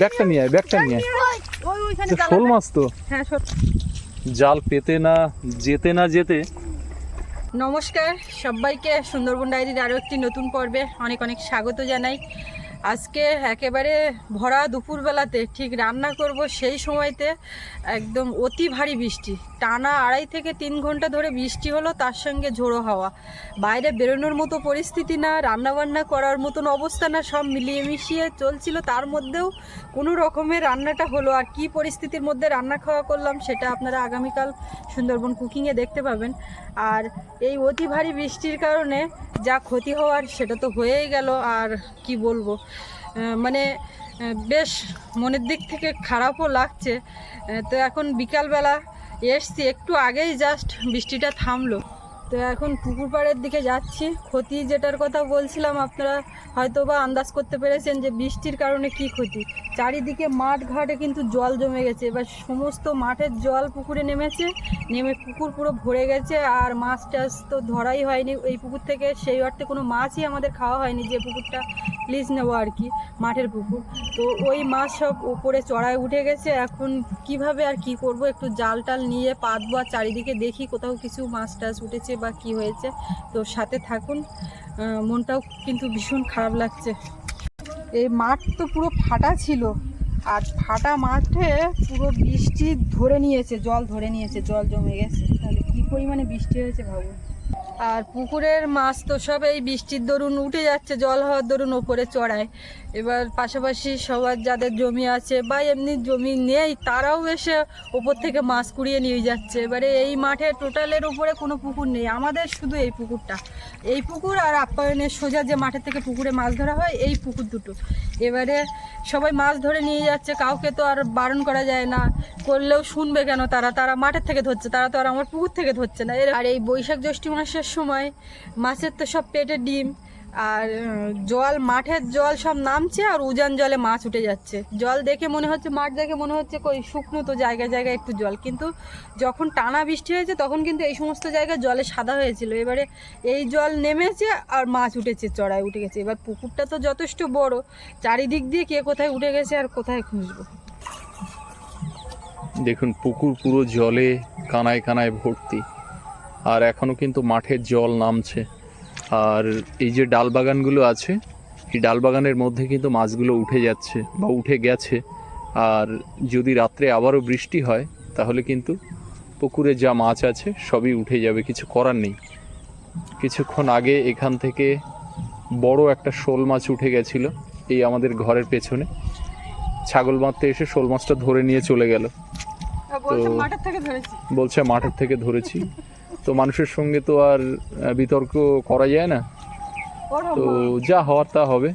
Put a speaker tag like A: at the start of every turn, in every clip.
A: ব্যাগটা নিয়ে আয় ব্যাগটা নিয়ে আয়। শোল মাছ তো।
B: হ্যাঁ
A: জাল পেতে না যেতে না যেতে।
B: নমস্কার সবাইকে সুন্দরবন ডায়েরির আরও একটি নতুন পর্বে অনেক অনেক স্বাগত জানাই। আজকে একেবারে ভরা দুপুরবেলাতে ঠিক রান্না করব সেই সময়তে একদম অতি ভারী বৃষ্টি। টানা আড়াই থেকে তিন ঘণ্টা ধরে বৃষ্টি হলো, তার সঙ্গে ঝোড়ো হাওয়া। বাইরে বেরোনোর মতো পরিস্থিতি না, রান্নাবান্না করার মতন অবস্থা না, সব মিলিয়ে মিশিয়ে চলছিল। তার মধ্যেও কোনো রকমের রান্নাটা হলো আর কি পরিস্থিতির মধ্যে রান্না খাওয়া করলাম সেটা আপনারা আগামীকাল সুন্দরবন কুকিংয়ে দেখতে পাবেন। আর এই অতি ভারী বৃষ্টির কারণে যা ক্ষতি হওয়ার সেটা তো হয়েই গেল, আর কি বলব? মানে বেশ মনের দিক থেকে খারাপও লাগছে। তো এখন বিকালবেলা এসছি, একটু আগেই জাস্ট বৃষ্টিটা থামলো। তো এখন পুকুর পাড়ের দিকে যাচ্ছি। ক্ষতি যেটার কথা বলছিলাম, আপনারা হয়তো বা আন্দাজ করতে পেরেছেন যে বৃষ্টির কারণে কি ক্ষতি। চারিদিকে মাঠ ঘাটে কিন্তু জল জমে গেছে। এবার সমস্ত মাঠের জল পুকুরে নেমেছে, নেমে পুকুর পুরো ভরে গেছে আর মাছ টাছ তো ধরাই হয়নি। এই পুকুর থেকে সেই অর্থে কোনো মাছই আমাদের খাওয়া হয়নি, যে পুকুরটা লিজ নেব আর কি, মাঠের পুকুর। তো ওই মাছ সব উপরে চড়ায় উঠে গেছে। এখন কীভাবে আর কি করব? একটু জাল টাল নিয়ে পাতবো আর চারিদিকে দেখি কোথাও কিছু মাছ টাছ উঠেছে বা কি হয়েছে, তো সাথে থাকুন। মনটাও কিন্তু ভীষণ খারাপ লাগছে। এই মাঠ তো পুরো ফাটা ছিল, আর ফাটা মাঠে পুরো বৃষ্টি ধরে নিয়েছে, জল ধরে নিয়েছে, জল জমে গেছে। তাহলে কি পরিমাণে বৃষ্টি হয়েছে ভাবুন? আর পুকুরের মাছ তো সব এই বৃষ্টির দরুন উঠে যাচ্ছে, জল হওয়ার দরুন ওপরে চড়ায়। এবার পাশাপাশি সবার যাদের জমি আছে বা এমনি জমি নেই, তারাও এসে ওপর থেকে মাছ কুড়িয়ে নিয়ে যাচ্ছে। এবারে এই মাঠে টোটালের উপরে কোনো পুকুর নেই। আমাদের শুধু এই পুকুরটা। এই পুকুর আর আপ্যায়নের সোজা যে মাঠের থেকে পুকুরে মাছ ধরা হয়, এই পুকুর দুটো। এবারে সবাই মাছ ধরে নিয়ে যাচ্ছে। কাউকে তো আর বারণ করা যায় না। করলেও শুনবে কেন তারা? তারা মাঠের থেকে ধরছে। তারা তো আর আমার পুকুর থেকে ধরছে না। আর এই বৈশাখ জ্যৈষ্ঠ মাসের সময় মাছের তো সব পেটে ডিম। আর জল, মাঠের জল সব নামছে আর উজান জলে মাছ উঠে যাচ্ছে। জল দেখে মনে হচ্ছে, মাঠ দেখে মনে হচ্ছে কই শুকনো তো জায়গায় জায়গায় একটু জল। কিন্তু যখন টানা বৃষ্টি হয়েছে তখন কিন্তু এই সমস্ত জায়গায় জলে সাদা হয়েছিল। এবারে এই জল নেমেছে আর মাছ উঠেছে চড়ায় উঠে গেছে। এবার পুকুরটা তো যথেষ্ট বড়। চারিদিক দিয়ে কে কোথায় উঠে গেছে আর কোথায় খুঁজবো?
A: দেখুন, পুকুর পুরো জলে কানায় কানায় ভর্তি। আর এখনও কিন্তু মাঠের জল নামছে। আর এই যে ডাল বাগানগুলো আছে এই ডাল বাগানের মধ্যে কিন্তু মাছগুলো উঠে যাচ্ছে বা উঠে গেছে। আর যদি রাত্রে আবারও বৃষ্টি হয় তাহলে কিন্তু পুকুরে যা মাছ আছে সবই উঠে যাবে কিছু করার নেই। কিছুক্ষণ আগে এখান থেকে বড় একটা শোল মাছ উঠে গেছিল এই আমাদের ঘরের পেছনে। ছাগল মারতে এসে শোল মাছটা ধরে নিয়ে চলে গেল। তো- বলছে মাঠের থেকে ধরেছি। তো মানুষের সঙ্গে তো আর বিতর্ক করা যায় না। তো যা হওয়ার তা হবে।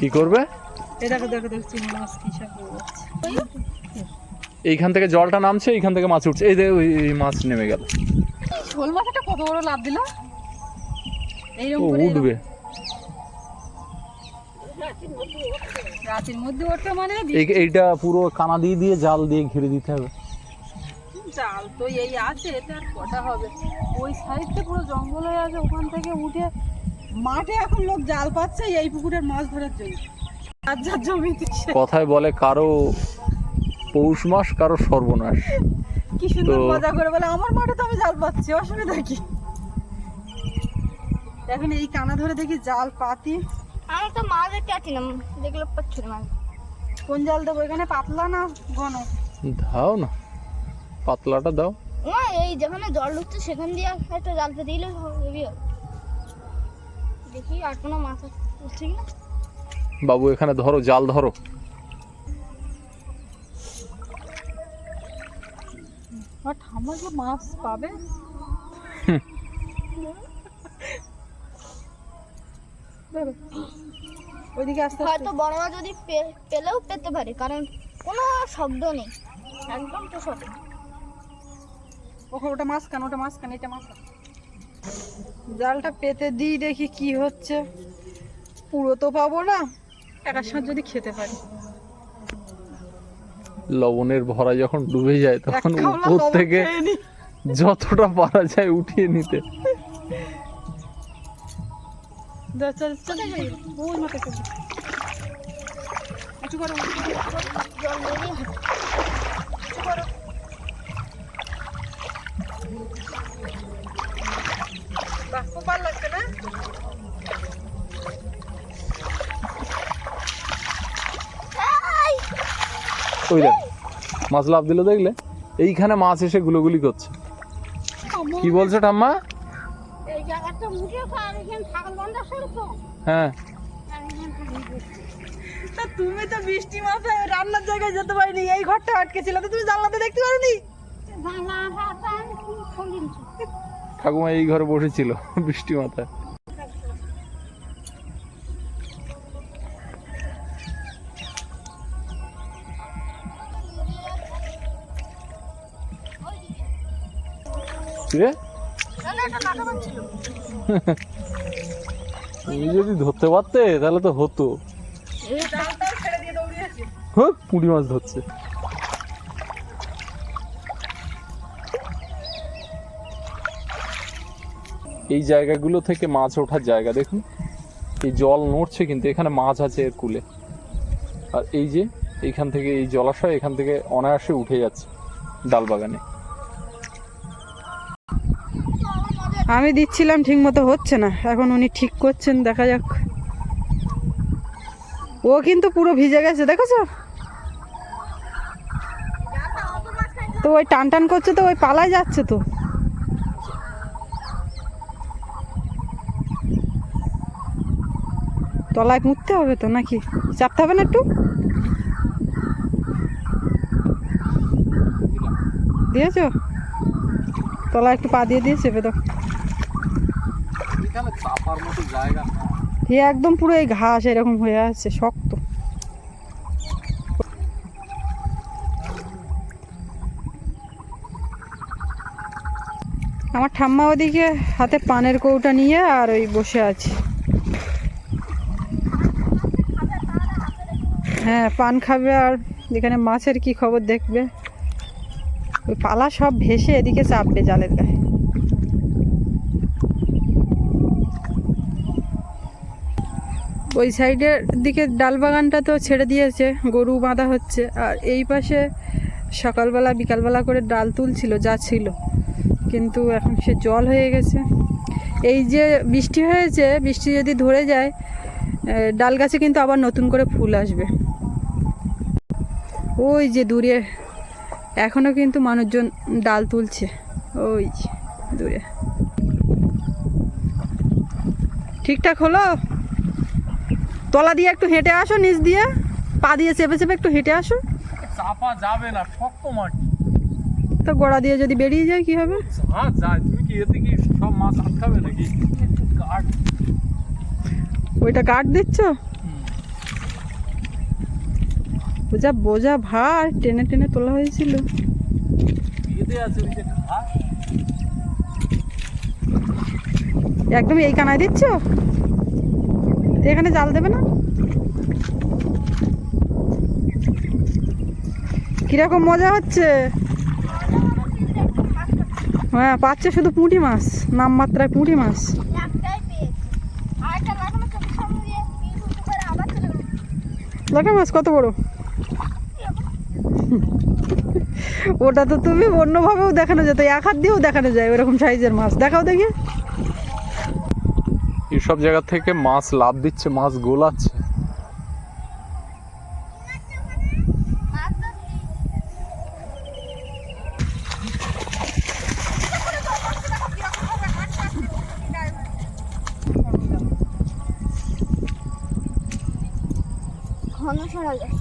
B: কি
A: করবে। এইখান থেকে জলটা নামছে এইখান থেকে মাছ উঠছে। এই ওই মাছ নেমে গেল।
B: শোল মাছটা কত বড় লাভ দিল?
A: উঠবে।
B: রাতের মধ্যে ওঠে মানে
A: এইটা পুরো কানা দিয়ে দিয়ে জাল দিয়ে ঘিরে দিতে হবে।
B: জাল তো এই আছে এটা কটা হবে? ওই সাইডটা পুরো জঙ্গল হয়ে আছে ওখান থেকে উঠে মাঠে এখন লোক জাল পাচ্ছে এই পুকুরের মাছ ধরার জন্য। জমিতে
A: কথায় বলে কারও পৌষ মাস কারও সর্বনাশ।
B: কি সুন্দর মজা করে বলে আমার মাঠে তো আমি জাল পাচ্ছি অসুবিধা কি? এখন এই কানা ধরে দেখি জাল পাতি
C: আমি তো মাছ দেখতে পাচ্ছি না দেখলে পাচ্ছি না মাছ।
B: কোন জাল দেবো? এখানে পাতলা না ঘন?
A: দাও না। পাতলাটা দাও।
C: না এই যেখানে জল ঢুকছে সেখান দিয়ে একটা জাল পেতে দিলে দেখি আর কোনো মাছ উঠছে না।
A: বাবু এখানে ধরো জাল ধরো।
B: মাছ পাবে। ওইদিকে আস্তে
C: হয়তো বড় মাছ যদি পেলেও পেতে পারে কারণ কোনো শব্দ নেই। একদম তো শব্দ
B: ওখানে ওটা মাছ কেন ওটা মাছ কেন এটা মাছ জালটা পেতে দিই দেখি কি হচ্ছে। পুরো তো পাবো না। একার সাথে যদি খেতে পারি।
A: লবণের ভরা যখন ডুবে যায় তখন উপর থেকে যতটা পারা যায় উঠিয়ে নিতে।
B: একটু করো
C: জল বেরিয়ে
B: একটু করো বাহ খুব ভালো লাগছে না
A: ওই দেখ মাছ লাভ দিল দেখলে এইখানে মাছ এসে গুলোগুলি করছে। কি বলছো ঠাম্মা
C: এই জায়গাটা মুখে আর এখানে ছাগল বান্ধা সরতো
A: হ্যাঁ।
B: তা তুমি তো বৃষ্টি মাথায় রান্নার জায়গায় যেতে পারিনি এই ঘরটা আটকে ছিল তো তুমি জানলাতে দেখতে পারোনি?
A: ঠাকুমা এই ঘরে বসেছিল বৃষ্টি মাথায়। রে? তুমি যদি ধরতে পারতে, তাহলে তো হতো। হ্যাঁ মাছ ধরছে। এই জায়গাগুলো থেকে মাছ ওঠার জায়গা, দেখুন। এই জল নড়ছে কিন্তু, এখানে মাছ আছে এর কুলে। আর এই যে এইখান থেকে এই জলাশয় এখান থেকে অনায়াসে উঠে যাচ্ছে ডালবাগানে।
B: আমি দিচ্ছিলাম ঠিক মতো হচ্ছে না। এখন উনি ঠিক করছেন, দেখা যাক। ও কিন্তু পুরো ভিজে গেছে, দেখেছ? তো ওই টান টান করছে তো, ওই পালায় যাচ্ছে তো। তলায় পুঁততে হবে তো নাকি? চাপতে হবে না একটু? দিয়েছ? তলায় একটু পা দিয়ে দিয়ে চেপে দাও।
A: এখানে চাপার মতো জায়গা।
B: এ একদম পুরো এই ঘাস এরকম হয়ে আছে, শক্ত। আমার ঠাম্মা ওদিকে হাতে পানের কৌটা নিয়ে আর ওই বসে আছে। হ্যাঁ পান খাবে আর এখানে মাছের কি খবর দেখবে? ওই পালা সব ভেসে এদিকে চাপবে জালের গায়ে। ওই সাইডের দিকে ডাল বাগানটা তো ছেড়ে দিয়েছে, গরু বাঁধা হচ্ছে। আর এই পাশে সকালবেলা, বিকালবেলা করে ডাল তুলছিল, যা ছিল। কিন্তু এখন সে জল হয়ে গেছে। এই যে বৃষ্টি হয়েছে, বৃষ্টি যদি ধরে যায় ডাল গাছে কিন্তু আবার নতুন করে ফুল আসবে। ওই যে দূরে এখনও কিন্তু মানুষজন ডাল তুলছে। ওই দূরে। ঠিকঠাক হলো? তলা দিয়ে একটু হেঁটে আসো নিচ দিয়ে। পা দিয়ে চেপে চেপে একটু হেঁটে আসো।
A: চাপা যাবে না শক্ত মাটি।
B: তো গোড়া দিয়ে যদি বেরিয়ে যায় কি হবে?
A: হ্যাঁ যায় তুমি কি এতে কি সব মাছ আটকাবে নাকি? কাঠ।
B: ওইটা কাট দিচ্ছ? বোঝা বোঝা ভার টেনে টেনে তোলা হয়েছিল। একদম এই কানায় দিচ্ছ? এখানে জাল দেবে না? কীরকম মজা হচ্ছে? হ্যাঁ পাচ্ছে শুধু পুঁটি মাছ, নামমাত্রায় পুঁটি মাছ। লাগা মাছ কত বড়? ওটা তো তুমি অন্যভাবেও দেখানো যেত এক হাত দিয়েও দেখানো যায় ওরকম সাইজের মাছ। দেখাও দেখি।
A: এইসব জায়গা থেকে মাছ লাভ দিচ্ছে, মাছ গোলাচ্ছে
C: মাছ ধরছি ঘন সরা যায়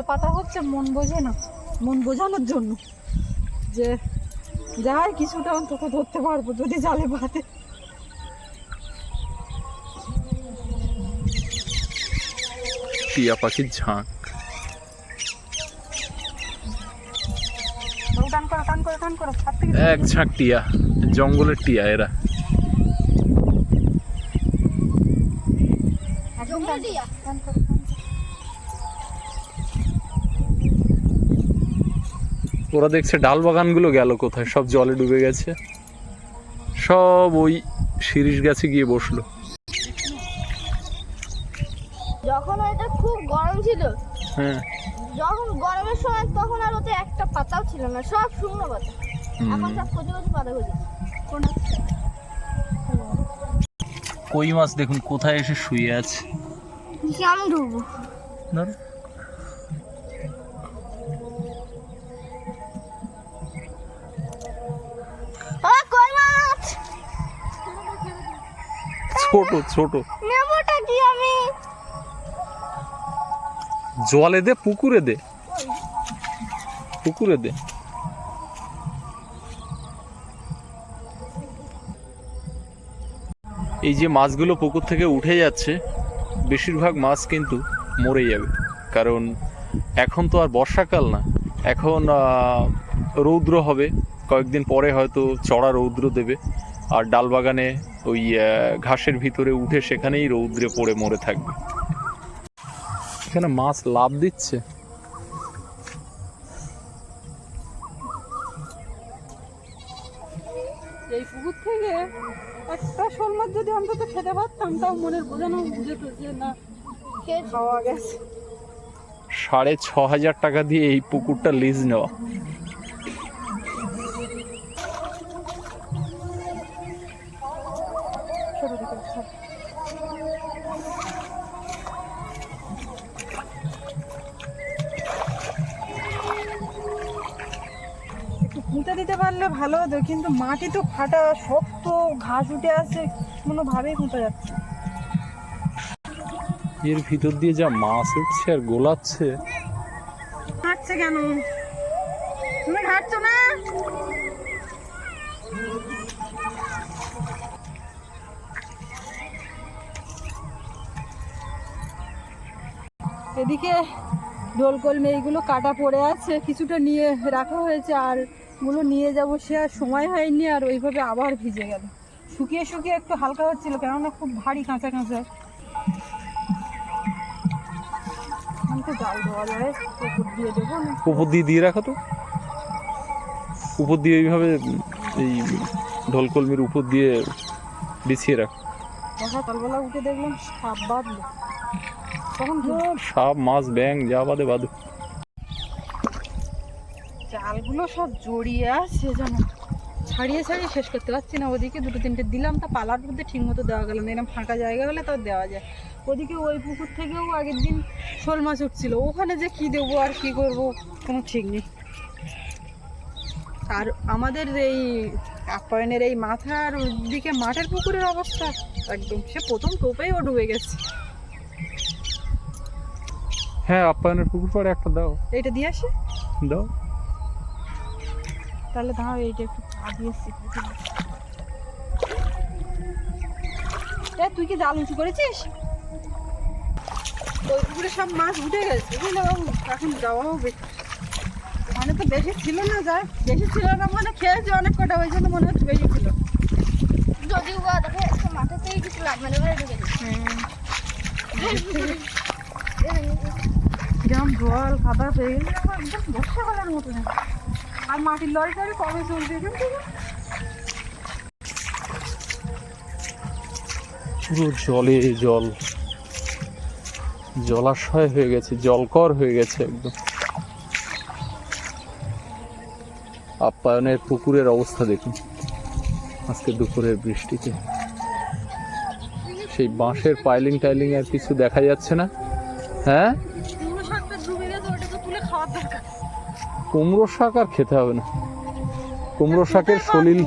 B: এসব পাতা হচ্ছে মন বোঝে না মন বোঝানোর জন্য। যে যাই কিছুটা অন্তত ধরতে পারব যদি জালে পাতে
A: টিয়া পাখির ঝাঁক এক ঝাঁক টিয়া জঙ্গলের টিয়া এরা।
B: একদম
A: ওরা দেখছে ডাল বাগানগুলো গেল কোথায়? সব জলে ডুবে গেছে। সব ওই শিরিষ গাছে গিয়ে বসল।
C: যখন ওইটা খুব গরম ছিল
A: হ্যাঁ।
C: যখন গরমের সময় তখন আর ওতে একটা পাতাও ছিল না সব শুকনো পাতা। এখন সব কচি কচি পাতা কচি
A: কই মাছ দেখুন কোথায় এসে শুয়ে আছে?
C: আমি ডুববো
A: ধরো। ছোট ছোট।
C: নেবোটা কি আমি?
A: জলে দে পুকুরে দে। পুকুরে দে। এই যে মাছগুলো পুকুর থেকে উঠে যাচ্ছে বেশিরভাগ মাছ কিন্তু মরে যাবে। কারণ এখন তো আর বর্ষাকাল না। এখন রৌদ্র হবে। কয়েকদিন পরে হয়তো চড়া রৌদ্র দেবে। আর ডাল বাগানে ওই ঘাসের ভিতরে উঠে সেখানেই রৌদ্রে পড়ে মরে থাকবে। এখানে মাছ লাভ দিচ্ছে।
B: এই পুকুর থেকে একটা শোল মাছ যদি অন্তত খেতে পারতাম তাও মনের বোঝানো যে না।
C: খেয়ে
B: খাওয়া গেছে?
A: সাড়ে ছ হাজার টাকা দিয়ে এই পুকুরটা লিজ নেওয়া।
B: পারলে ভালো হতো কিন্তু মাটি তো ফাটা শক্ত ঘাস উঠে আছে কোনোভাবেই খুঁটে যাচ্ছে
A: এর ভিতর দিয়ে যা মাছ উঠছে আর গোলাচ্ছে।
B: হাঁটছে কেন? তুমি হাঁটছো না? এদিকে ডোলকলমে এইগুলো কাটা পড়ে আছে কিছুটা নিয়ে রাখা হয়েছে আর গুলো নিয়ে যাব সে আর সময় হয়নি আর ওইভাবে আবার ভিজে গেল। শুকিয়ে শুকিয়ে একটু হালকা হচ্ছিল কেননা খুব ভারী কাঁচা কাঁচা। জাল দেওয়া যায় উপর দিয়ে দেবো
A: উপর দিয়ে দিয়ে রাখো তো। উপর দিয়ে এইভাবে এই ঢোলকলমির উপর দিয়ে বিছিয়ে রাখো।
B: সকালবেলা উঠে দেখলাম সাপ বাঁধলো। তখন
A: সাপ মাছ ব্যাং যা বাদে বাদু
B: জালগুলো সব জড়িয়ে আছে যেন ছাড়িয়ে ছাড়িয়ে শেষ করতে পারছি না। ওদিকে দুটো তিনটে দিলাম তা পালার মধ্যে ঠিক মতো দেওয়া গেল না। এরকম ফাঁকা জায়গা হলে তাও দেওয়া যায়। ওদিকে ওই পুকুর থেকেও আগের দিন শোল মাছ উঠছিল। ওখানে যে কি দেবো আর কি করব কোনো ঠিক নেই। আর আমাদের এই আপ্যায়নের এই মাথার দিকে মাঠের পুকুরের অবস্থা একদম সে প্রথম টোপেই ও ডুবে গেছে।
A: হ্যাঁ আপ্যায়নের পুকুর পরে একটা দাও।
B: এইটা দিয়ে আসি?
A: দাও।
B: তাহলে দাঁড়াও এইটা একটু পা দিয়েছি তুই কি জাল উঁচু করেছিস? সব মাছ উঠে গেছে বুঝলে বাবু? এখন মানে তো বেশি ছিল না যায় বেশি ছিল না মানে খেয়েছে অনেক কটা ওই জন্য মনে হচ্ছে বেশি ছিল।
C: যদি ও দেখে থেকে কিছু লাগবে না ঢুকে
B: কিরম জল কাদা হয়ে গেছে একদম বর্ষাকালের মতো না আর মাটির চলছে
A: পুরো জলে জল। জলাশয় হয়ে গেছে, জলকর হয়ে গেছে একদম। আপ্যায়নের পুকুরের অবস্থা দেখুন। আজকে দুপুরের বৃষ্টিতে। সেই বাঁশের পাইলিং টাইলিং আর কিছু দেখা যাচ্ছে না? হ্যাঁ? কুমড়ো শাক আর খেতে হবে না। কুমড়ো শাকের সলিল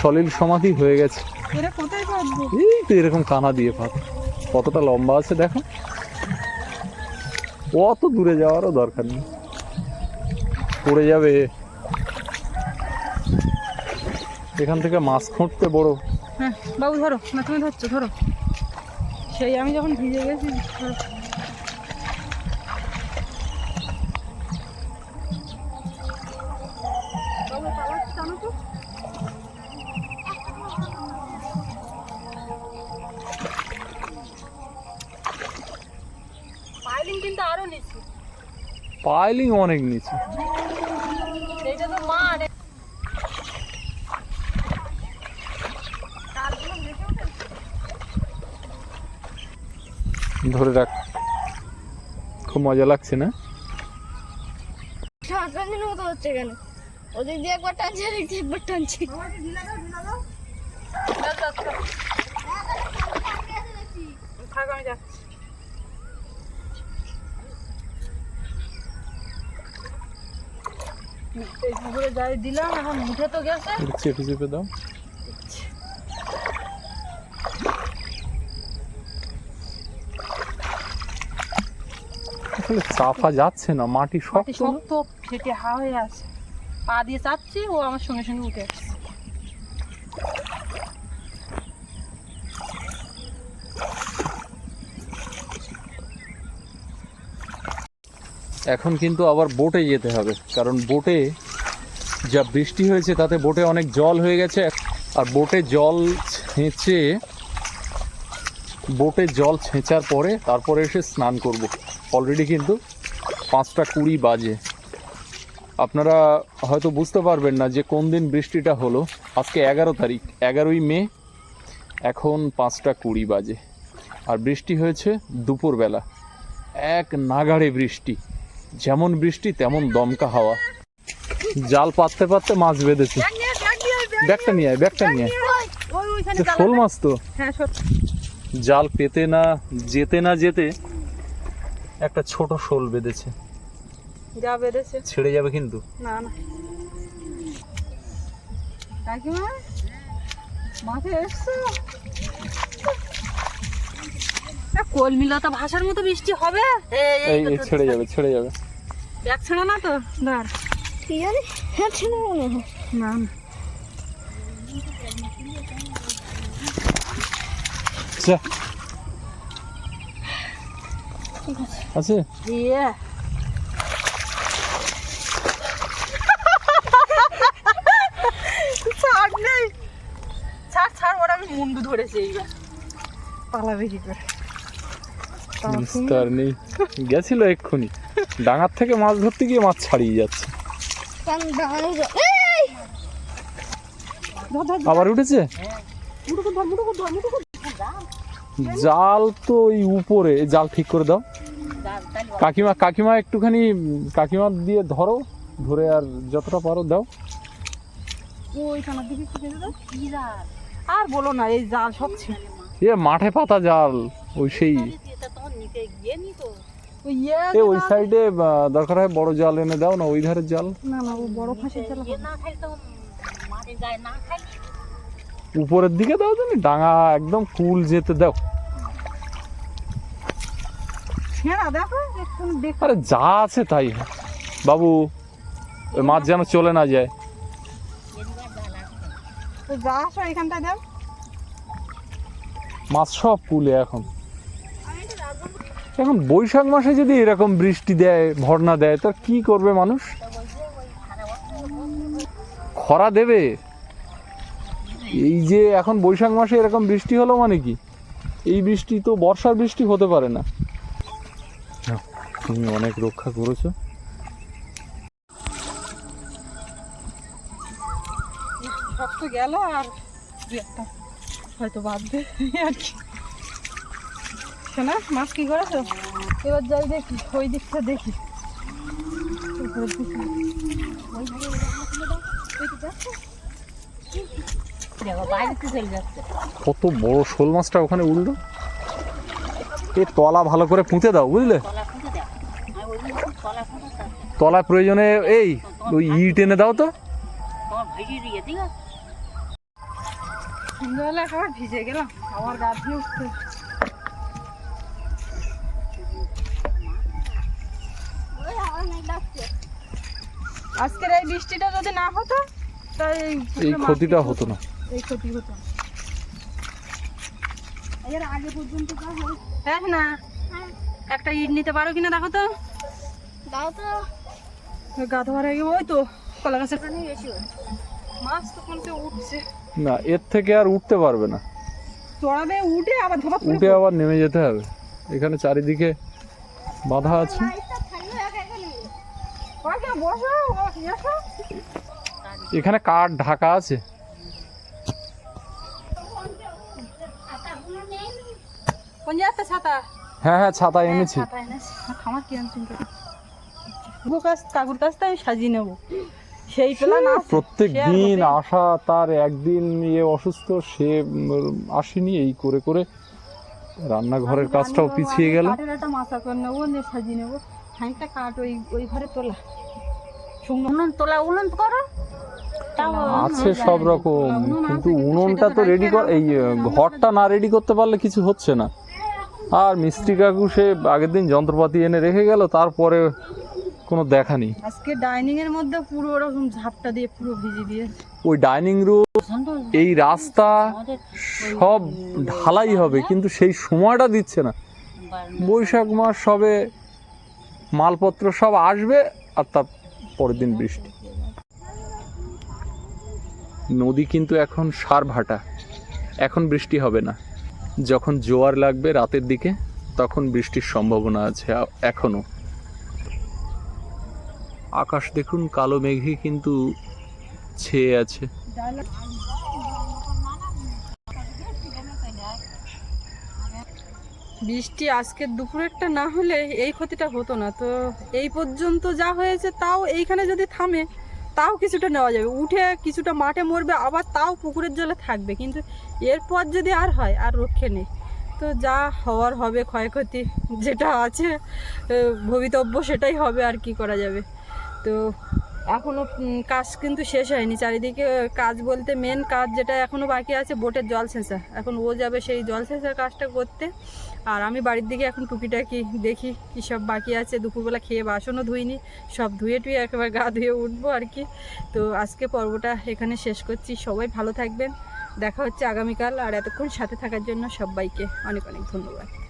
A: সলিল সমাধি হয়ে গেছে। এই তো এরকম কানা দিয়ে পাত কতটা লম্বা আছে দেখো। অত দূরে যাওয়ারও দরকার নেই। পড়ে যাবে। এখান থেকে মাছ খুঁটতে বড়।
B: হ্যাঁ বাবু ধরো না তুমি ধরছো ধরো। সেই আমি যখন ভিজে গেছি ধরো। পাইলিং
A: অনেক নিচে ধরে রাখ। খুব মজা লাগছে না?
C: মতো হচ্ছে কেন? একবার আর একবার
B: যাচ্ছি। এই পুকুরে যাই দিলাম এখন মুঠে তো গেছে।
A: চেপে চেপে দাও। আসলে চাপা যাচ্ছে না মাটি শক্ত?
B: শক্ত ফেটে হা হয়ে আছে। পা দিয়ে চাপছি ও আমার সঙ্গে সঙ্গে উঠে আসছে
A: এখন কিন্তু আবার বোটে যেতে হবে, কারণ বোটে যা বৃষ্টি হয়েছে তাতে বোটে অনেক জল হয়ে গেছে। আর বোটে জল ছেঁচে, বোটে জল ছেঁচার পরে তারপরে এসে স্নান করব। অলরেডি কিন্তু পাঁচটা কুড়ি বাজে। আপনারা হয়তো বুঝতে পারবেন না যে কোন দিন বৃষ্টিটা হলো। আজকে এগারো তারিখ, এগারোই মে, এখন পাঁচটা কুড়ি বাজে। আর বৃষ্টি হয়েছে দুপুরবেলা। এক নাগাড়ে বৃষ্টি। যেমন বৃষ্টি তেমন দমকা হাওয়া। জাল পাততে পাততে মাছ বেঁধেছে। ব্যাগটা নিয়ে আয় ব্যাগটা নিয়ে শোল মাছ তো।
B: হ্যাঁ
A: জাল পেতে না যেতে না যেতে একটা ছোট শোল বেঁধেছে।
B: যা বেঁধেছে।
A: ছেড়ে যাবে কিন্তু।
B: না না। কাকিমা মাঠে এসছো। কলমিলতা ভাষার মতো বৃষ্টি হবে? এই,
A: ছেড়ে যাবে ছেড়ে যাবে।
B: ব্যাগ ছাড়া না তো? দাঁড়।
C: কি জানি? হ্যাঁ ছিল মনে হয়।
B: না না।
A: আছে?
B: ইয়ে। ছাড় নেই। ছাড় ছাড় ওটা আমি মুন্ডু ধরেছি এইবার। পালাবে কি করে?
A: নেই। গেছিল এক্ষুনি। ডাঙার থেকে মাছ ধরতে গিয়ে মাছ ছাড়িয়ে যাচ্ছে আবার উঠেছে। জাল তো ওই উপরে জাল ঠিক করে দাও কাকিমা কাকিমা একটুখানি কাকিমা দিয়ে ধরো ধরে আর যতটা পারো দাও।
B: আর বলো না এই জাল সব ছিল
A: এ মাঠে পাতা জাল ওই সেই
B: ওই ইয়ে
A: এ ওই সাইডে দরকার হয় বড় জাল এনে দাও না ওই ধারের জাল?
B: না না ও বড় ফাঁসির জাল।
A: উপরের দিকে দাও তুমি ডাঙা একদম কুল যেতে দাও।
B: ছেঁড়া দেখো একটু দেখো।
A: আরে যা আছে তাই। বাবু ওই মাছ যেন চলে না যায়। মাছ সব কুলে এখন। এখন বৈশাখ মাসে যদি এরকম বৃষ্টি দেয় ভর্না দেয় তো কি করবে মানুষ? খরা দেবে? এই যে এখন বৈশাখ মাসে এরকম বৃষ্টি হলো মানে কি? এই বৃষ্টি তো বর্ষার বৃষ্টি হতে পারে না। তুমি অনেক রক্ষা করেছ।
B: গেল আর দু হয়তো বাঁধবে আর কি। শোনা মাছ কি করেছ? এবার যাই দেখি ওই দিকটা দেখি।
A: কত বড় শোল মাছটা ওখানে উঠল এই তলা ভালো করে পুঁতে দাও বুঝলে? তলা প্রয়োজনে এই ওই ইট এনে দাও তো।
B: ভিজে গেলাম আবার গা ধুয়ে উঠতে
C: ওই আমার মেঘ ডাকছে
B: আজকের এই বৃষ্টিটা যদি না হতো তাই
A: এই ক্ষতিটা হতো না।
B: এই ক্ষতি হতো না।
C: এর আগে পর্যন্ত যা হয়
B: না একটা ইট নিতে পারো কিনা দেখো তো।
C: দাও তো।
B: গা ধোয়ার আগে ওই তো কলা গাছের
C: বেশি হয়
B: মাছ তো কোনতে উঠছে।
A: না এর থেকে আর উঠতে পারবে না।
B: চড়াবে উঠে আবার ধপাত করে
A: উঠে আবার নেমে যেতে হবে। এখানে চারিদিকে বাধা আছে।
B: বসো। এসো
A: এখানে কাঠ ঢাকা আছে? হ্যাঁ হ্যাঁ ছাতা এনেছি।
C: ছাতা এনেছি।
B: কাকুর কাছ থেকে আমি সাজিয়ে নেব। সেই প্ল্যান
A: প্রত্যেক দিন আসা তার একদিন ইয়ে অসুস্থ সে আসেনি এই করে করে রান্নাঘরের কাজটাও পিছিয়ে গেল।
B: একটা মাথা করে নেব সাজিয়ে নেব। খানিকটা কাঠ ওই ওই ঘরে তোলা।
C: উনুন তোলা উনুন করো।
A: আছে সব রকম কিন্তু উনুনটা তো রেডি কর এই ঘরটা না রেডি করতে পারলে কিছু হচ্ছে না। আর মিস্ত্রি কাকু সে আগের দিন যন্ত্রপাতি এনে রেখে গেল তারপরে কোনো দেখা নেই।
B: আজকে ডাইনিং এর মধ্যে পুরো ওরকম ঝাপটা দিয়ে পুরো ভিজিয়ে দিয়ে।
A: ওই ডাইনিং রুম এই রাস্তা সব ঢালাই হবে কিন্তু সেই সময়টা দিচ্ছে না। বৈশাখ মাস সবে মালপত্র সব আসবে আর তার পরের দিন বৃষ্টি। নদী কিন্তু এখন সার ভাটা। এখন বৃষ্টি হবে না। যখন জোয়ার লাগবে রাতের দিকে, তখন বৃষ্টির সম্ভাবনা আছে এখনও এখনও। আকাশ দেখুন কালো মেঘে কিন্তু ছেয়ে আছে।
B: বৃষ্টি আজকের দুপুরেরটা না হলে এই ক্ষতিটা হতো না। তো এই পর্যন্ত যা হয়েছে তাও এইখানে যদি থামে, তাও কিছুটা নেওয়া যাবে। উঠে কিছুটা মাঠে মরবে, আবার তাও পুকুরের জলে থাকবে। কিন্তু এরপর যদি আর হয়, আর রক্ষে নেই। তো যা হওয়ার হবে ক্ষয়ক্ষতি যেটা আছে ভবিতব্য সেটাই হবে আর কি করা যাবে। তো এখনও কাজ কিন্তু শেষ হয়নি। চারিদিকে কাজ বলতে মেন কাজ যেটা এখনও বাকি আছে, বোটের জল সেঁচা। এখন ও যাবে সেই জল সেঁচার কাজটা করতে। আর আমি বাড়ির দিকে এখন টুকিটাকি দেখি কী সব বাকি আছে। দুপুরবেলা খেয়ে বাসনও ধুইনি, সব ধুয়ে টুয়ে একেবারে গা ধুয়ে উঠবো আর কি। তো আজকে পর্বটা এখানে শেষ করছি। সবাই ভালো থাকবেন। দেখা হচ্ছে আগামীকাল। আর এতক্ষণ সাথে থাকার জন্য সবাইকে অনেক অনেক ধন্যবাদ।